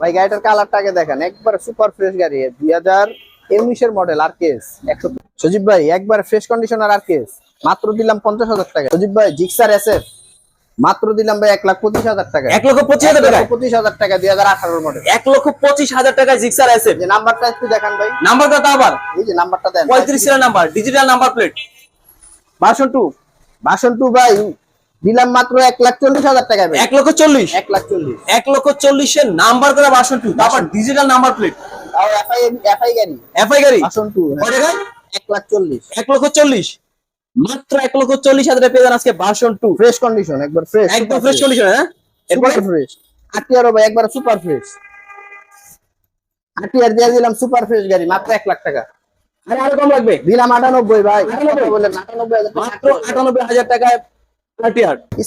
ভাই গাড়িটার কালারটাকে দেখেন একবার সুপার ফ্রেশ গাড়ি দুই হাজার উনিশের মডেল আর কেস একশো সজীব ভাই একবার ফ্রেশ কন্ডিশনার আর কেস মাত্র দিলাম পঞ্চাশ হাজার টাকা। সজীব ভাই জিক্সার এস মাত্র দিলাম ভাই এক লাখ পঁচিশ হাজার টাকা। এক লক্ষ পঁচিশ হাজার টাকা পঁচিশ হাজার টাকা দুই হাজার আঠারো মডেল এক লক্ষ পঁচিশ হাজার টাকায় জিক্সার আছে যে নাম্বারটা একটু দেখান ভাই। নাম্বারটা কত আবার। এই যে নাম্বারটা দেন। পঁয়ত্রিশ এর number digital number plate version two version two ভাই দিলাম মাত্র এক লাখ চল্লিশ হাজার টাকা এক লক্ষ চল্লিশ? এক লাখ চল্লিশ। এক লক্ষ চল্লিশের নাম্বার করা ভার্সন টু তারপর ডিজিটাল নাম্বার প্লেট তাও এফআই এফআই গাড়ি। এফআই গাড়ি? বাসন টু এক লাখ চল্লিশ। এক লক্ষ চল্লিশ। মাত্র এক লক্ষ চল্লিশ হাজারে পেয়ে যান আজকে ভার্সন টু ফ্রেশ কন্ডিশন একবার ফ্রেশ একদম ফ্রেশ কন্ডিশন হ্যাঁ? এরপরে? ফ্রেশ আটিয়ারও ভাই একবার সুপার ফ্রেশ আটিয়ার দিয়ে দিলাম সুপার ফ্রেশ গাড়ি মাত্র এক লাখ টাকা। আরে আরও কম লাগবে? দিলাম আটানব্বই ভাই। 98 বললেন আটানব্বই হাজার মাত্র আটানব্বই হাজার টাকায়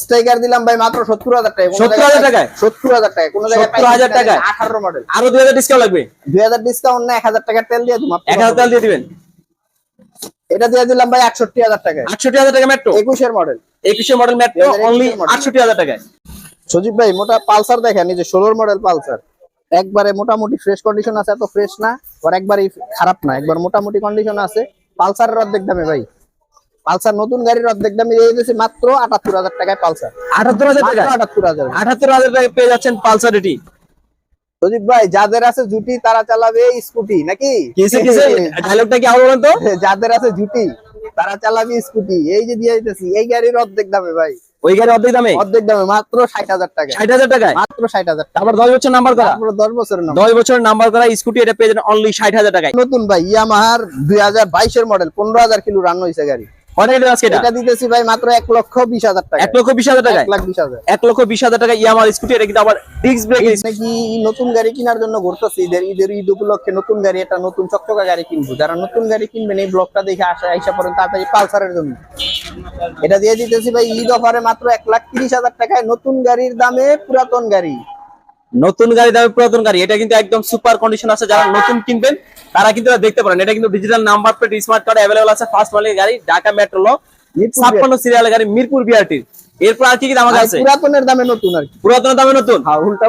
স্ট্রাইকার দিলাম ভাই মাত্র সত্তর হাজার টাকা 70,000 টাকায়? সত্তর হাজার টাকা কোন জায়গায় 70,000 টাকায়? আঠারো মডেল আরও দুই হাজার ডিসকাউন্ট লাগবে? দুই হাজার ডিসকাউন্ট না এক হাজার টাকার তেল দিয়ে দিলাম এক হাজার তেল দিয়ে দিবেন? এটা দিয়ে দিলাম ভাই আটষট্টি হাজার টাকায়। আটষট্টি হাজার টাকা মেট্রো একুশের মডেল একুশের মডেল মেট্রো অনলি আটষট্টি হাজার টাকায়। সজীব ভাই মোটা পালসার দেখেন এই যে ষোলোর মডেল পালসার। একবারে মোটামুটি ফ্রেশ কন্ডিশন আছে এত ফ্রেশ না আর একবারই খারাপ না একবার মোটামুটি কন্ডিশন আছে। পালসারের অর্ধেক দামে ভাই। পালসার নতুন গাড়ির অর্ধেক দামে দিয়ে দিয়েছি মাত্র আটাত্তর হাজার টাকায় পালসার। আটাত্তর হাজার টাকা আটাত্তর হাজার। আটাত্তর হাজার টাকা পেয়ে যাচ্ছেন পালসার এটি। সজীব ভাই যাদের আছে জুটি তারা চালাবে স্কুটি নাকি? কিসে কিসে? ডায়লগটা কি আবার বলেন তো? যাদের আছে জুটি তারা চালাবে স্কুটি। এই যে দিয়ে দিতেছি এই গাড়ির অর্ধেক দামে ভাই। ওই গাড়ি অর্ধেক দামে? অর্ধেক দামে মাত্র ষাট হাজার টাকা ষাট হাজার টাকায়? মাত্র ষাট হাজার টাকা তারপর দশ বছর নাম্বার করা? দশ বছরের দশ বছর নাম্বার করা স্কুটি এটা পেয়ে যাবেন অনলি ষাট হাজার টাকায়। নতুন ভাই ইয়ামাহার দুই হাজার বাইশের মডেল পনেরো হাজার কিলো রান হয়েছে গাড়ি। এটা আজকে এটা? এটা দিতেছি ভাই মাত্র এক লক্ষ বিশ হাজার টাকা। এক লক্ষ বিশ হাজার এক বিশ হাজার। এক লক্ষ বিশ হাজার টাকা ইয়ামার স্কুটি এটা কিন্তু আবার ডিস্ক ব্রেক নাকি নতুন গাড়ি কেনার জন্য ঘুরতেছি। ঈদের ঈদের ঈদ উপলক্ষে নতুন গাড়ি একটা নতুন চকচকা গাড়ি কিনবো। যারা নতুন গাড়ি কিনবেন এই ব্লকটা দেখে আসা আইসা তাড়াতাড়ি পালসারের জন্য। এটা দিয়ে দিতেছি ভাই ঈদ অফারে মাত্র এক লাখ তিরিশ হাজার টাকায় নতুন গাড়ির দামে পুরাতন গাড়ি। নতুন গাড়ি দামে পুরাতন গাড়ি এটা কিন্তু একদম সুপার কন্ডিশন আছে যারা নতুন কিনবেন তারা কিন্তু দেখতে পারেন। এটা কিন্তু digital number plate smart card available আছে ফার্স্ট মালিক গাড়ি ঢাকা মেট্রোল ছাপ্পান্ন সিরিয়াল গাড়ি মিরপুর বিআরটি এরপর আর কি কি দাম আছে? পুরাতনের দামে নতুন আর কি। পুরাতন দামে নতুন? হ্যাঁ উল্টা